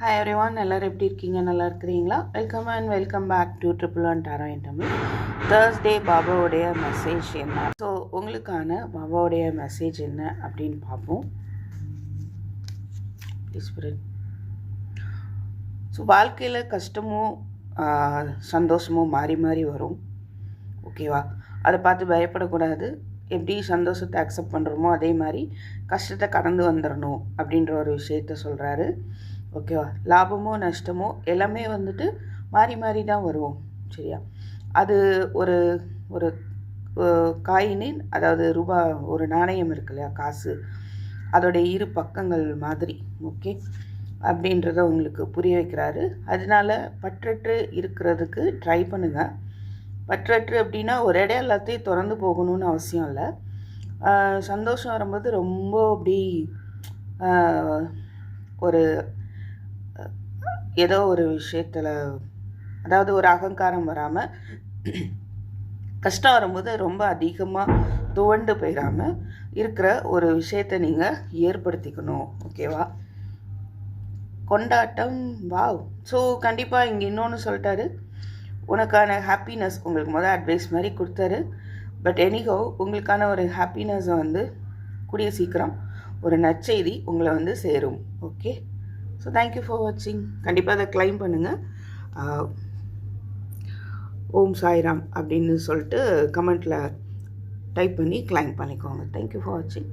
Hi one எல்லோரும் எப்படி இருக்கீங்க? நல்லா இருக்கிறீங்களா? Welcome and welcome back to triple one tarot N Tamil Thursday பாபாவுடைய மெசேஜ் என்ன? ஸோ உங்களுக்கான பாபாவுடைய மெசேஜ் என்ன அப்படின்னு பார்ப்போம். ஸோ வாழ்க்கையில் கஷ்டமும் சந்தோஷமும் மாறி மாறி வரும். ஓகேவா அதை பார்த்து பயப்படக்கூடாது. எப்படி சந்தோஷத்தை அக்செப்ட் பண்ணுறோமோ அதே மாதிரி கஷ்டத்தை கடந்து வந்துடணும் அப்படின்ற ஒரு விஷயத்த சொல்கிறாரு ஓகேவா? லாபமோ நஷ்டமோ எல்லாமே வந்துட்டு மாறி மாறி தான் வருவோம். சரியா? அது ஒரு ஒரு காயினின் அதாவது ரூபா ஒரு நாணயம் இருக்கு இல்லையா? காசு. அதோடைய இரு பக்கங்கள் மாதிரி ஓகே? அப்படின்றத உங்களுக்கு புரிய வைக்கிறாரு. அதனால பற்றற்று இருக்கிறதுக்கு ட்ரை பண்ணுங்கள் பற்றற்று அப்படின்னா ஒரு இடம் எல்லாத்தையும் திறந்து போகணும்னு அவசியம் இல்லை. சந்தோஷம் வரும்போது ரொம்ப அப்படி ஒரு ஏதோ ஒரு விஷயத்தில் அதாவது ஒரு அகங்காரம் வராமல் கஷ்டம் வரும்போது ரொம்ப அதிகமாக துவண்டு போயிடாமல் இருக்கிற ஒரு விஷயத்தை நீங்கள் ஏற்படுத்திக்கணும். ஓகேவா கொண்டாட்டம் வாவ் ஸோ கண்டிப்பாக இங்கே இன்னொன்று சொல்லிட்டாரு. உனக்கான ஹாப்பினஸ் உங்களுக்கு முதல் அட்வைஸ் மாதிரி கொடுத்தாரு. பட் எனிஹோ உங்களுக்கான ஒரு ஹாப்பினஸை வந்து கூடிய சீக்கிரம் ஒரு நற்செய்தி உங்களை வந்து சேரும். ஓகே ஸோ தேங்க்யூ ஃபார் வாட்சிங் கண்டிப்பாக அதை கிளைம் பண்ணுங்கள் ஓம் சாய்ராம் அப்படின்னு சொல்லிட்டு கமெண்ட்டில் டைப் பண்ணி க்ளைம் பண்ணிக்கோங்க. தேங்க்யூ ஃபார் வாட்சிங்